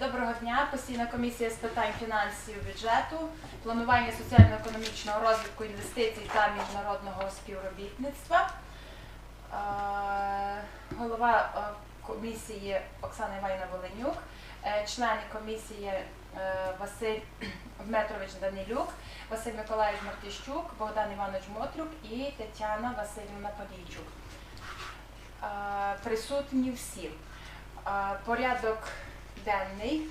Доброго дня. Постійна комісія з питань фінансів, бюджету, планування соціально-економічного розвитку інвестицій та міжнародного співробітництва. Е, Голова е, комісії Оксана Іванівна Воленюк, е, члени комісії е, Василь Дмитрович Данилюк, Василь Миколаївич Мартищук, Богдан Іванович Мотрюк і Тетяна Васильівна Подійчук. Е, Присутні всі. Е, Порядок денний.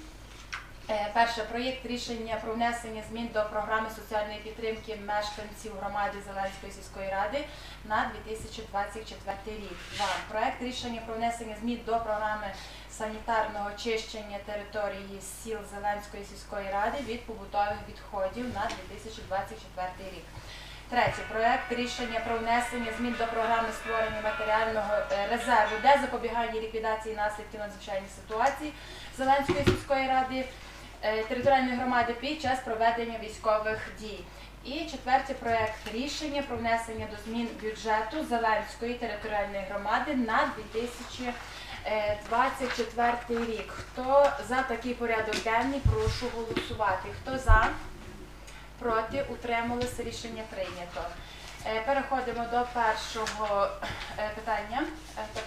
Е, Перше проєкт рішення про внесення змін до програми соціальної підтримки мешканців громади Зеленської сільської ради на 2024 рік. Два. Проєкт рішення про внесення змін до програми санітарного очищення території сіл Зеленської сільської ради від побутових відходів на 2024 рік. Третє проект рішення про внесення змін до програми створення матеріального е, резерву для запобігання ліквідації наслідків надзвичайних ситуацій Зеленської сільської ради е, територіальної громади під час проведення військових дій. І четвертий проект рішення про внесення до змін бюджету Зеленської територіальної громади на 2024 рік. Хто за такий порядок денний, прошу голосувати. Хто за? Проти, утрималися, рішення прийнято. Е, Переходимо до першого е, питання. Е,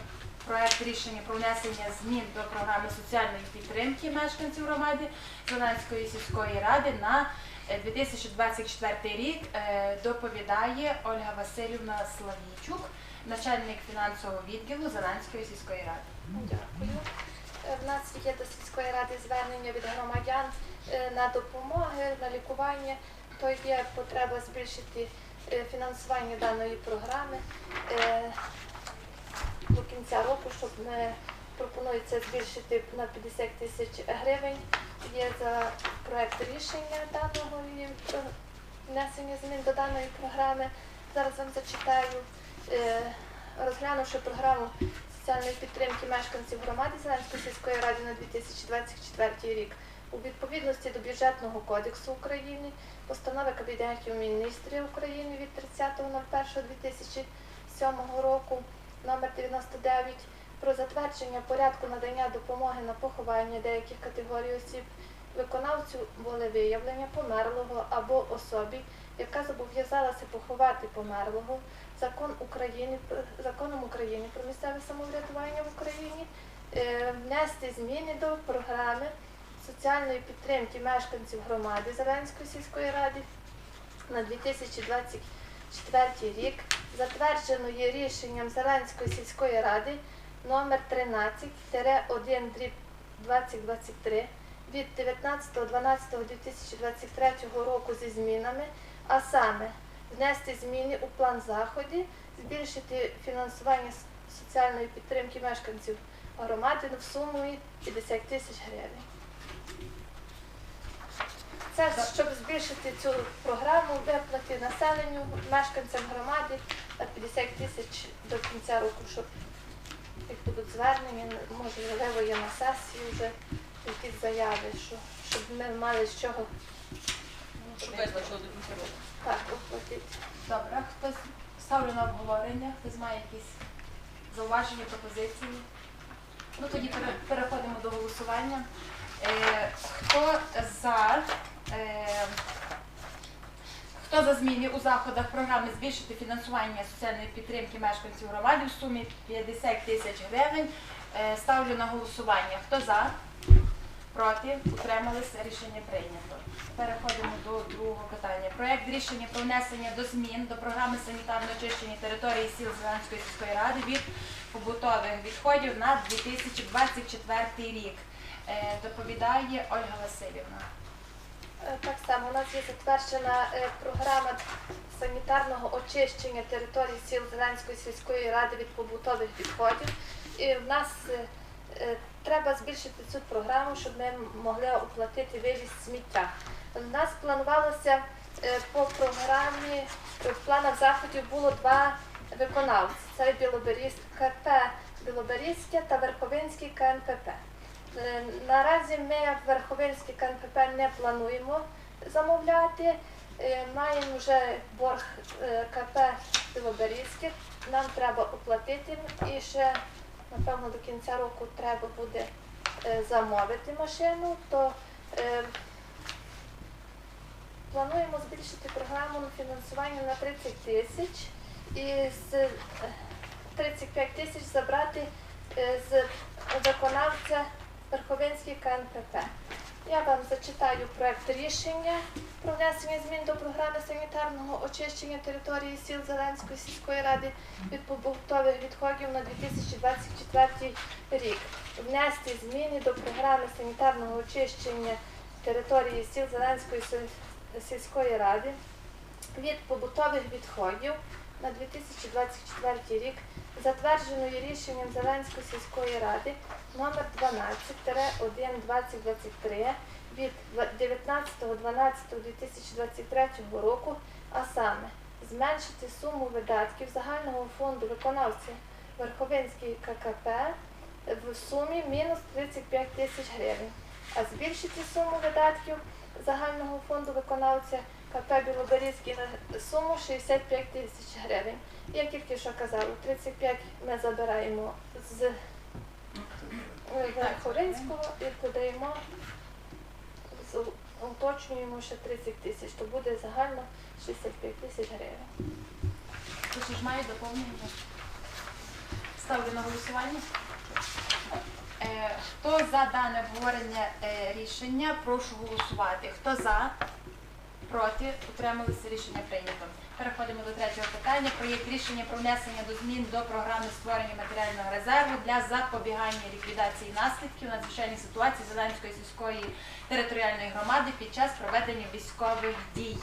Проект рішення про внесення змін до програми соціальної підтримки мешканців громади Зеленської сільської ради на е, 2024 рік. Доповідає Ольга Васильівна Славійчук, начальник фінансового відділу Зеленської сільської ради. Дякую. В нас є до сільської ради звернення від громадян на допомоги, на лікування. То є потреба збільшити е, фінансування даної програми е, до кінця року, щоб ми пропонується збільшити на 50 тисяч гривень. Є за проект рішення даного і внесення змін до даної програми. Зараз вам зачитаю. Е, Розглянувши програму соціальної підтримки мешканців громади Зеленської сільської ради на 2024 рік у відповідності до бюджетного кодексу України, постанови Кабінету міністрів України від 30.01.2007 року номер 99 про затвердження порядку надання допомоги на поховання деяких категорій осіб виконавцю волевиявлення померлого або особі, яка зобов'язалася поховати померлого закон України законом України про місцеве самоврядування в Україні е, внести зміни до програми соціальної підтримки мешканців громади Зеленської сільської ради на 2024 рік, затвердженої рішенням Зеленської сільської ради номер 13-1 2023 від 19.12.2023 року зі змінами, а саме внести зміни у план заходів, збільшити фінансування соціальної підтримки мешканців громади в суму 50 тисяч гривень. Це щоб збільшити цю програму виплати населенню, мешканцям громади на 50 тисяч до кінця року, щоб як будуть звернення, можливо, є на сесії вже якісь заяви, що, щоб ми мали з чого Щоб визначили до кінця року. так оплатити. Добре, хтось ставлю на обговорення, хтось має якісь зауваження, пропозиції. Ну тоді переходимо до голосування. Е, хто за е, хто за зміни у заходах програми збільшити фінансування соціальної підтримки мешканців громади в сумі 50 тисяч гривень? Е, ставлю на голосування. Хто за? Проти? Утрималися? Рішення прийнято. Переходимо до другого питання. Проект рішення про внесення до змін до програми санітарного очищення території сіл Зеленської сільської ради від побутових відходів на 2024 рік. Е, Доповідає Ольга Васильівна. Е, Так само у нас є затверджена е, програма санітарного очищення території сіл Зеленської сільської ради від побутових відходів. І в нас треба збільшити цю програму, щоб ми могли оплатити вивіз сміття. У нас планувалося по програмі в планах заходів було два виконавці: це Білоберізьке КП Білоберізьке та Верховинський КНПП. Е, Наразі ми в Верховинський КНПП не плануємо замовляти. Е, Маємо вже борг е, КП Білоберізьке. Нам треба оплатити і ще, напевно, до кінця року треба буде замовити машину, то плануємо збільшити програму на фінансування на 30 тисяч і з е, 35 тисяч забрати з виконавця Верховинський КНПП. Я вам зачитаю проект рішення про внесення змін до програми санітарного очищення території сіл Зеленської сільської ради від побутових відходів на 2024 рік. Внести зміни до програми санітарного очищення території сіл Зеленської сільської ради від побутових відходів на 2024 рік, затвердженої рішенням Зеленської сільської ради номер 12-1-2023 від 19.12.2023 року, а саме зменшити суму видатків загального фонду виконавця Верховинський ККП в сумі мінус 35 тисяч гривень, а збільшити суму видатків загального фонду виконавця КП Білоберізький на суму 65 тисяч гривень. Я тільки що казала, 35 ми забираємо з е, Верховинського і додаємо, з- уточнюємо ще 30 тисяч, то буде загально 65 тисяч гривень. Хто ж має доповнення? Ставлю на голосування. Е, Хто за дане обговорення е, рішення, прошу голосувати. Хто за? Проти? Утрималися рішення прийнято. Переходимо до третього питання. Проєкт рішення про внесення до змін до програми створення матеріального резерву для запобігання ліквідації наслідків надзвичайних ситуацій Зеленської сільської територіальної громади під час проведення військових дій.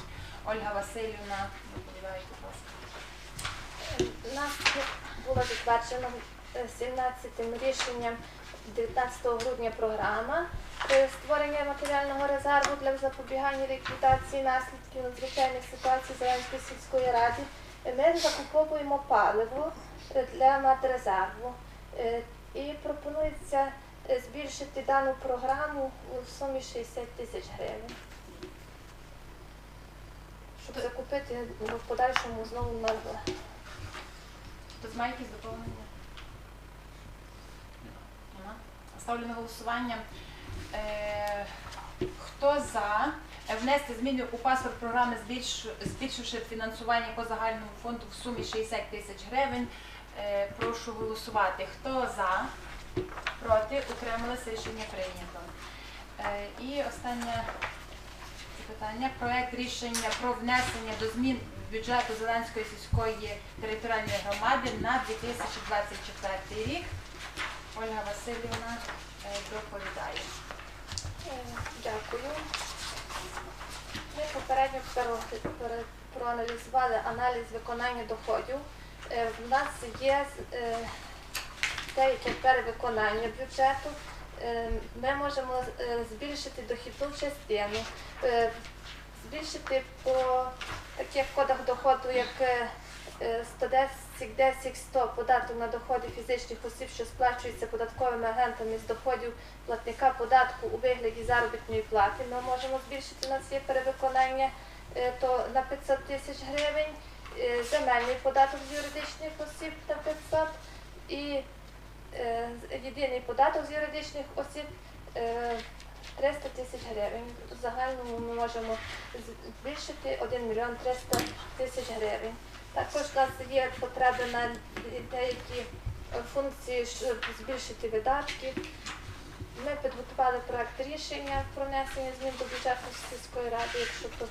Ольга Васильівна, доповідайте, будь ласка. У нас було затверджено е, 17-м рішенням 19 грудня програма е, створення матеріального резерву для запобігання ліквідації наслідків надзвичайних ситуацій Зеленської сільської ради. Е, Ми закуповуємо паливо е, для матрезерву Е, і пропонується е, збільшити дану програму у сумі 60 тисяч гривень. Щоб закупити в подальшому знову на Хтось має якісь доповнення? Нема. Ставлю на голосування. Е, хто за е, внести зміни у паспорт програми, збільшивши фінансування по загальному фонду в сумі 60 тисяч гривень? Е, прошу голосувати. Хто за? Проти? Утрималися рішення прийнято. І останнє питання. Проект рішення про внесення до змін бюджету Зеленської сільської територіальної громади на 2024 рік. Ольга Васильівна доповідає. Дякую. Ми попередньо проаналізували аналіз виконання доходів. Е, У нас є е, деяке перевиконання бюджету. Е, ми можемо збільшити дохідну частину, збільшити по таких кодах доходу, як 110 сік 10 100 податок на доходи фізичних осіб, що сплачуються податковими агентами з доходів платника податку у вигляді заробітної плати. Ми можемо збільшити на свій перевиконання е, то на 500 тисяч гривень, е, земельний податок з юридичних осіб на 500 і е, єдиний податок з юридичних осіб 300 тисяч гривень. В загальному ми можемо збільшити 1 мільйон 300 тисяч гривень. Також у нас є потреби на деякі функції, щоб збільшити видатки. Ми підготували проект рішення про внесення змін до бюджету сільської ради, якщо то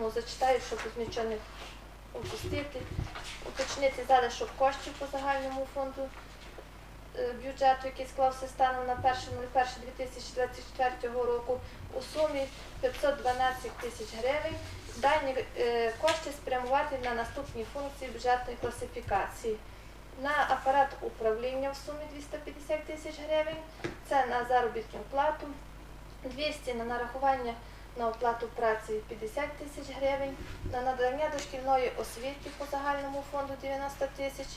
ну, зачитаю, щоб нічого не упустити. Уточнити залишок коштів по загальному фонду бюджету, який склався станом на 1.01.2024 року у сумі 512 тисяч гривень. Дані е, кошти спрямувати на наступні функції бюджетної класифікації. На апарат управління в сумі 250 тисяч гривень, це на заробітну плату, 200 на нарахування на оплату праці 50 тисяч гривень, на надання дошкільної освіти по загальному фонду 90 тисяч,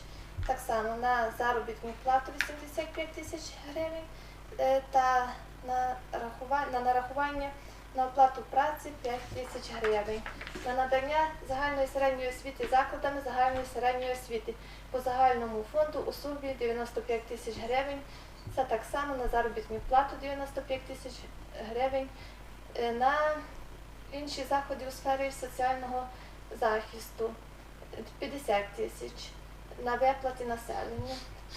так само на заробітну плату 85 тисяч гривень е, та на, на нарахування на оплату праці 5 тисяч гривень, на надання загальної середньої освіти закладами загальної середньої освіти. По загальному фонду у сумі 95 тисяч гривень. Це так само на заробітну плату 95 тисяч гривень, е, на інші заходи у сфері соціального захисту. 50 тисяч, на виплати населенню,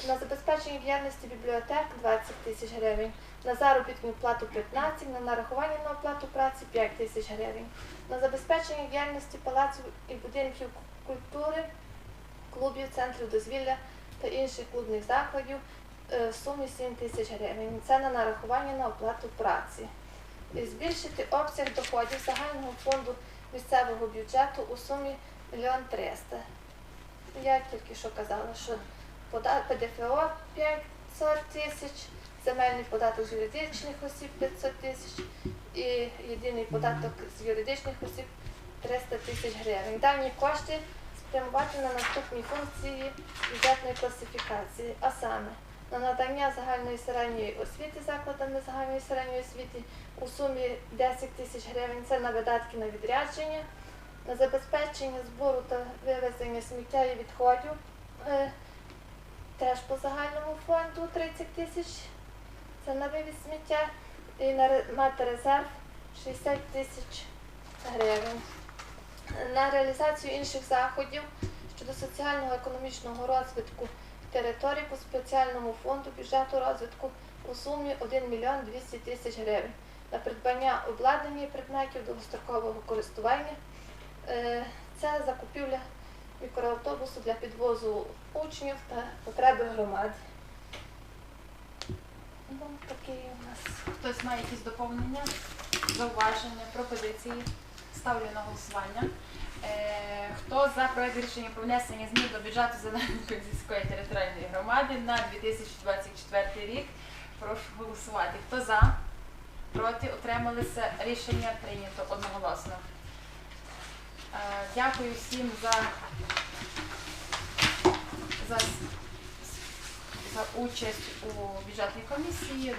на забезпечення діяльності бібліотек 20 тисяч гривень, на заробітну плату 15, на нарахування на оплату праці 5 тисяч гривень, на забезпечення діяльності палаців і будинків культури, клубів, центрів дозвілля та інших клубних закладів е, в сумі 7 тисяч гривень. Це на нарахування на оплату праці. Збільшити обсяг доходів загального фонду місцевого бюджету у сумі 1 300 Я тільки що казала, що ПДФО 500 тисяч, земельний податок з юридичних осіб 500 тисяч і єдиний податок з юридичних осіб 300 тисяч гривень. Дані кошти спрямувати на наступні функції бюджетної класифікації, а саме на надання загальної середньої освіти закладами загальної середньої освіти у сумі 10 тисяч гривень. Це на видатки на відрядження, забезпечення збору та вивезення сміття і відходів. е, Теж по загальному фонду 30 тисяч. Це на вивіз сміття і на мати резерв 60 тисяч гривень. На реалізацію інших заходів щодо соціального економічного розвитку територій по спеціальному фонду бюджету розвитку у сумі 1 мільйон 200 тисяч гривень на придбання обладнання і предметів довгострокового користування. Це закупівля мікроавтобусу для підвозу учнів та потреби громад. Ну, такий у нас. Хтось має якісь доповнення, зауваження, пропозиції? Ставлю на голосування. Е, хто за проект рішення про внесення змін до бюджету Зеленої сільської територіальної громади на 2024 рік? Прошу голосувати. Хто за? Проти? Утрималися? Рішення прийнято одноголосно. Е, дякую всім за, за, за участь у бюджетній комісії.